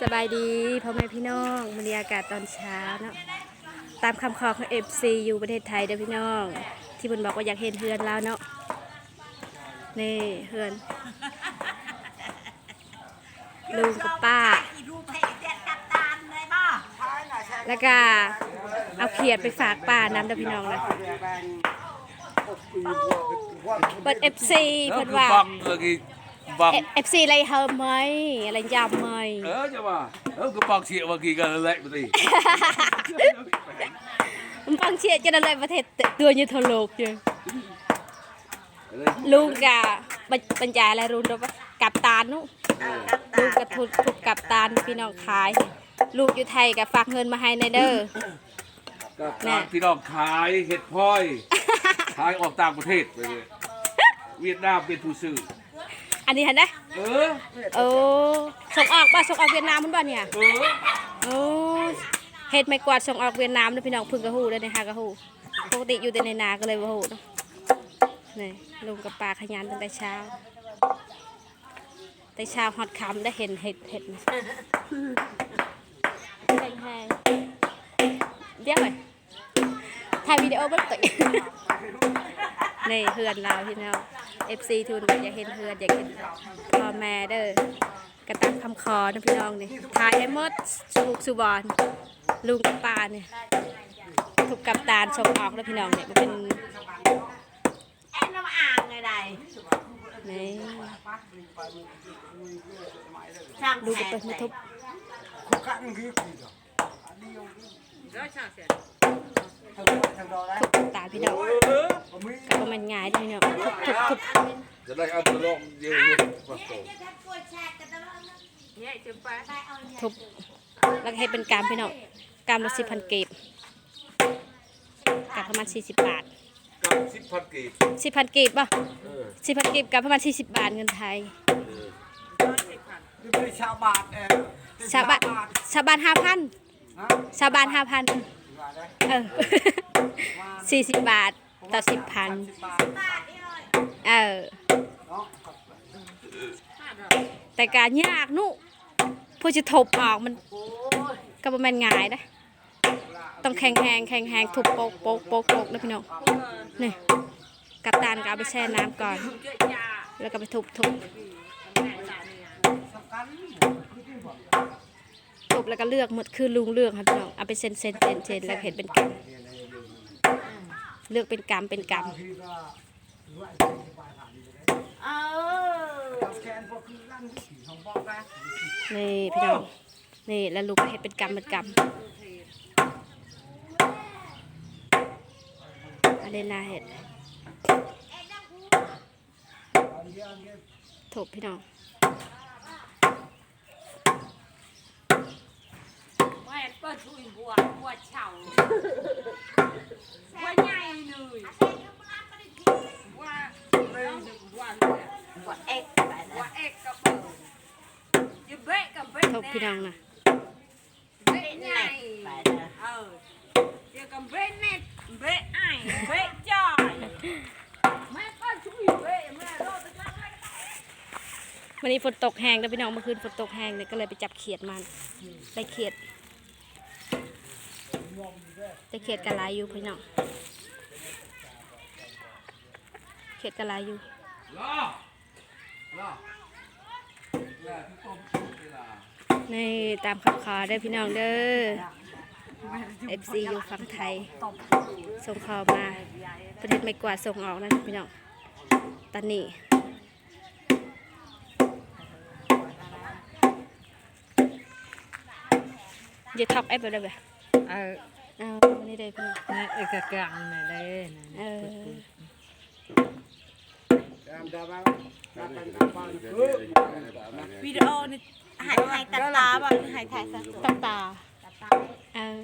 สบายดีพ่อแม่พี่น้องบรรยากาศตอนเช้าเนาะตามคำขอของ FC อยู่ประเทศไทยเด้อพี่น้อง ที่เพิ่นบอกว่าอยากเห็นเฮือนแล้วเนาะนี่เฮือนลุงกับป้า แล้วก็เอาเขียดไปฝากป้าน้ำเด้อพี่น้องนะเปิด FC เพิ่นว่า băng rồi cái băng FC อะไรเฮอไหมอะไรยำไหม ờ nhưng mà ờ cái băng chị mà kỳ gần lại một tí มันฟังเชียร์จะอะไรประเทศตัวยืนทะโลกอยู่ลุงกะบรรบรรยายอะไรรุนรู้ปะกับตาลนุลุงกะทุกทุกกับตาลพี่น้องขาย ลูกอยู่ไทยกะฝากเงินมาให้ในเด้อ các Nè. bạn thì đọc khái hết phoi khái ở ต่างประเทศไปเลยเวียดนามเป็นผู้ซื้อ อันนี้เห็นไหมเออโอ้ส่งออกป่ะส่งออกเวียดนามมันบ่เนี่ยเออโอ้เฮ็ดไม่กวาดส่งออกเวียดนามนะพี่น้องเพึ่งกระหูเลยนะคะกระหูปกติอยู่แต่ในนาก็เลยบ่หูเนาะนี่ลุงกับป้าขยันตั้งแต่เช้าแต่เช้าฮอดค่ำได้เห็นเห็ดเห็ดนะแห้งๆเดี๋ยวไปถ่ายวิดีโอเบิ่งตินี่เฮือนเราพี่น้อง FC ทุนก็อยากเห็นเฮือนอยากเห็นพ่อแม่เด้อกระตามคำคอนะพี่น้องนี่ถ่ายให้หมดสุบุกสุบอนลุงกับป้าเนี่ยถูกกับตาลส่งออกแล้วพี่น้องเนี่ยมันเป็นเอ็นน้ำอ่างไงใดนี่ช่างดูกับเปิดมาทุบทุบกับตาพี่น้องก็มันง่ายพี่น้องทุบทุบทุบจะได้อันตรายเยอะๆมาโตทุบแล้วก็ให้เป็นกามพี่น้องกามละสิบพันเก็บกับประมาณสี่สิบบาทกับสิบพันกีบสิบพันเก็บป่ะเออสิบพันเก็บกับประมาณสี่สิบบาทเงินไทยชาวบาทเออชาวบ้านชาวบ้านห้าพันชาวบ้านห้าพัน เออสี่สิบบาทต่อสิบพันเออแต่การยากนุผู้จะทบออกมันก็ประมาณง่ายนะต้องแข็งแหงแข็งแหงทุบโปกโปกโปกโปกนะพี่น้องนี่กับตาลก็เอาไปแช่น้ำก่อน แล้วก็ไปทุบทุบ ทุบแล้วก็เลือกหมดคือลุงเลือกครับพี่น้องเอาไปเซนเซนเซนเซนแล้วเห็นเป็นกำเลือกเป็นกำเป็นกเออำนี่พี่น้องนี่แล้วลุงก็เห็นเป็นกำเป็นกำอันนี้นาเห็ดทุบพี่น้อง แม่เปิดถุยบัวบัวเฉาบัวใหญ่เลยบัวบัวบัวเอ็กบัวเอ็กกับเบิร์จะเบะกับเบะทุบพี่น้องนะเบะใหญ่เออจะกับเบะเน็ตเบะไอเบะจอยแม่เปิดถุยเบะแม่รอดตะกันวันนี้ฝนตกแห้งแล้วพี่น้องเมื่อคืนฝนตกแห้งเนี่ยก็เลยไปจับเขียดมันได้เขียด ได้เขียดกระไรอยู่พี่น้องเขียดกระไรอยู่รอรอแล้วที่ต้มเวลานี่ตามขับขาได้อพี่น้องเด้อ FC อยู่ฝั่งไทย ส่งข่าวมาประเทศไม่กวาดส่งออกนะพี่น้องตอนนี้อย่าท็อกแอปไปเลยแบบ เออเอาวันนี้เลยพี่น้องนี่เอกกลางนี่ได้นะเออวิดีโอนี่หายหายตาตาบ่หายถ่ายสักต้องตาเออ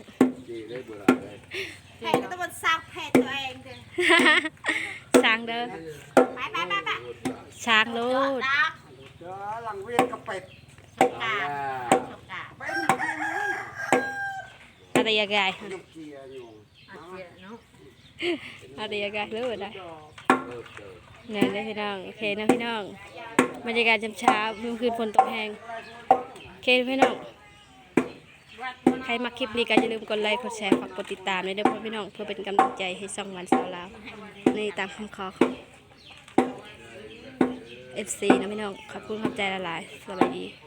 เพจก็ต้องมันซักเพจตัวเองเด้อช้างเด้อไปไปไปไปช้างลูดดักเจอหลังเวียนกับเป็ดสกาสกา เป็นที่นี่ อะไรยังไงลูกเกียร์อยู่อะไรยังไงรู้ได้เนี่ยเลยพี่น้อง โอเคนะพี่น้อง บรรยากาศจำเช้าเมื่อคืนฝนตกแห้งโอเคพี่น้อง ใครมาคลิปนี้ก็อย่าลืมกดไลค์ กดแชร์ ฝากกดติดตามด้วยเด้อพ่อพี่น้อง เพื่อเป็นกำลังใจให้ช่องวันสาวลาวในตามคำขอของ FC นะพี่น้อง ขอบคุณขอบใจหลายๆสวัสดี